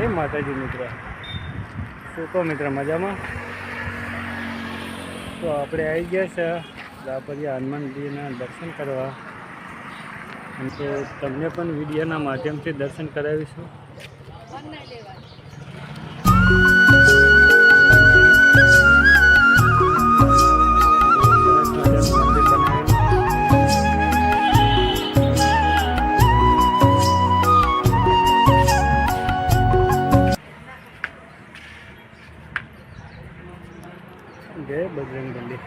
જય માતાજી મિત્ર. શું કહો મિત્ર, મજામાં? તો આપણે આવી ગયા છે દાપરિયા હનુમાનજીના દર્શન કરવા. અને તો તમને પણ વિડીયોના માધ્યમથી દર્શન કરાવીશું. સરસ જય બજરંગબલી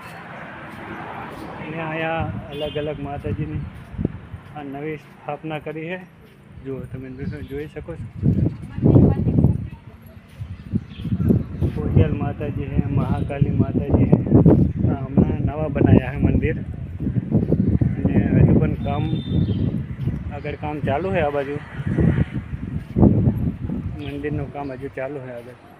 અને અહીંયા અલગ અલગ માતાજીની આ નવી સ્થાપના કરી છે જુઓ તમે દૃશ્ય જોઈ શકો છો કોડિયાલ માતાજી છે મહાકાલી માતાજી છે આ હમણાં નવા બનાવ્યા છે મંદિર અને હજુ પણ કામ આગળ કામ ચાલુ છે આ બાજુ મંદિરનું કામ હજુ ચાલુ છે આગળ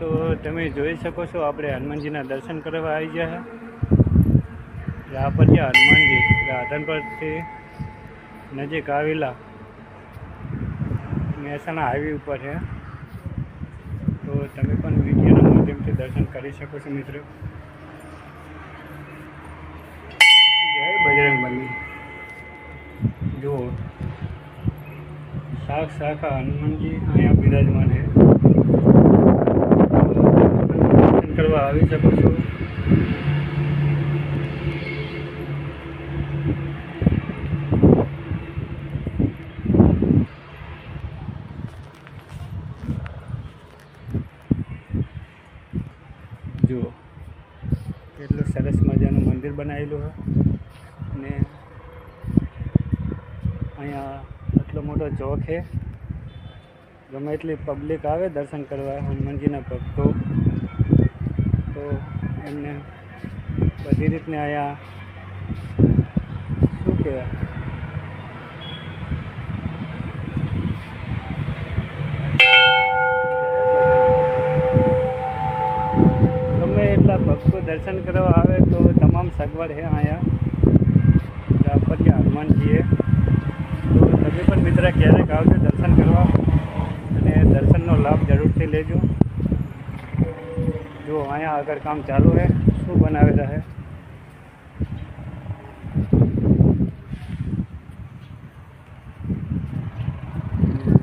તો તમે જોઈ શકો છો, આપણે હનુમાનજીના દર્શન કરવા આવી ગયા છે જે હનુમાનજી રાધનપરથી નજીક આવેલા. મહેસાણા હાઈવે ઉપર છે તો તમે પણ વિડીયોના માધ્યમથી દર્શન કરી શકો છો, મિત્રો. જય બજરંગબલી જુઓ શાખ શાખા હનુમાનજી અહીંયા બિરાજમાન છે દર્શન આવી શકો છો. જુઓ, કેટલું સરસ મજાનું મંદિર બનાવેલું છે. અને અહીંયા આટલો મોટો ચોક છે. ગમે એટલી પબ્લિક આવે, દર્શન કરવા, હનુમાનજીના ભક્તો. તો એમને બધી રીતને અહીંયા શું કહેવાય? ગમે એટલા ભક્તો દર્શન કરવા આવે તો તમામ સગવડ છે અહીંયા. રાપરિયા હનુમાનજીએ. તો તમે પણ મિત્ર ક્યારેક આવજો દર્શન કરવા. અને દર્શનનો લાભ જરૂરથી લેજો. જો અહીંયા આગળ કામ ચાલુ છે શું બનાવેલા છે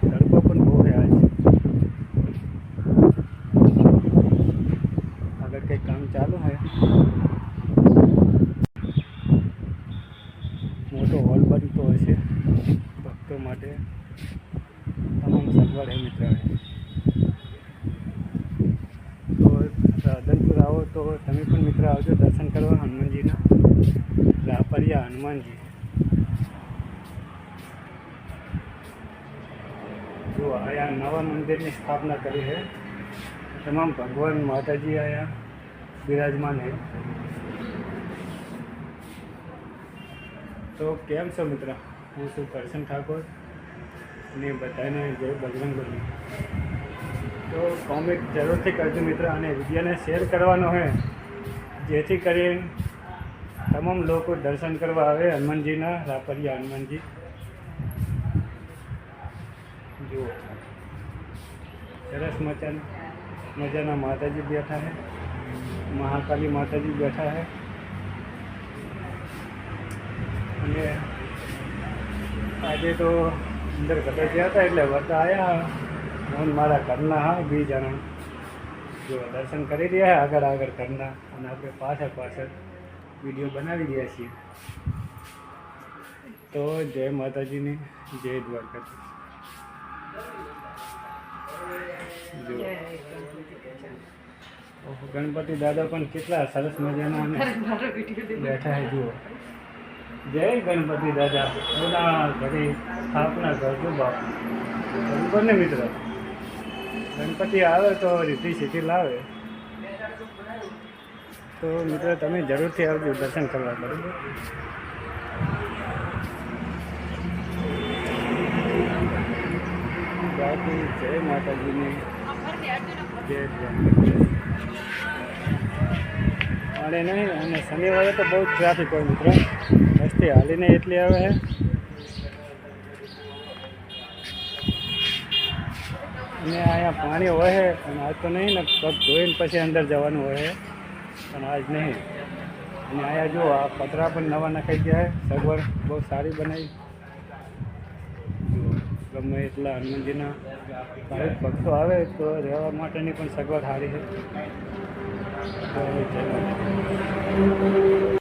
તડકો પણ બહુ છે આજ આગળ કંઈક કામ ચાલુ છે મોટો હોલ બનતો હશે ભક્તો માટે તમામ સગવડ છે મિત્ર તો રાધનપુર આવો તો તમે પણ મિત્ર આવજો, દર્શન કરવા, હનુમાનજીના. રાપરિયા હનુમાનજી. જો અહીંયા નવા મંદિરની સ્થાપના કરી છે. તમામ ભગવાન માતાજી અહીંયા બિરાજમાન છે. તો કેમ છો મિત્ર? હું છું કરશન ઠાકોર. અને બધાને જય બજરંગબલી. તો કોમેન્ટ જરૂરથી કરજો મિત્ર અને વિડીયોને શેર કરવાનો હોય જેથી કરી તમામ લોકો દર્શન કરવા આવે. હનુમાનજીના રાપરિયા હનુમાનજી. જુઓ. સરસ મચાન મજાના માતાજી બેઠા છે મહાકાલી માતાજી બેઠા છે અને આજે તો અંદર ઘટે ગયા હતા એટલે વર્તા આવ્યા હું મારા ઘરના હા બે જણા જો દર્શન કરી રહ્યા આગળ આગળ ઘરના અને આપણે પાછળ પાછળ વીડિયો બનાવી રહ્યા છીએ. તો જય માતાજીની જય દ્વારકા જો. ગણપતિ દાદા પણ કેટલા સરસ મજાના બેઠા જુઓ. જય ગણપતિ દાદા. એના ઘરે સ્થાપના કરજો બાપુ. બરોબર ને મિત્ર? ગણપતિ આવે તો રીતિ સીધી લાવે. તો મિત્ર તમે જરૂરથી આવજો દર્શન કરવા, બરાબર? બાકી જય માતાજીની. જય અને નહીં, અને શનિવારે તો બહુ જ ટ્રાફિક હોય મિત્રો. રસ્તે હાલીને એટલી આવે છે અને અહીંયા પાણી વહે અને આજ તો નહીં ને, પગ ધોઈને પછી અંદર જવાનું હોય પણ આજ નહીં. અને અહીંયા જો આ પતરા પણ નવા નખાઈ ગયા સગવડ બહુ સારી બનાવી. ગમે એટલા હનુમાનજીના ભાવિક ભક્તો આવે તો રહેવા માટેની પણ સગવડ સારી છે.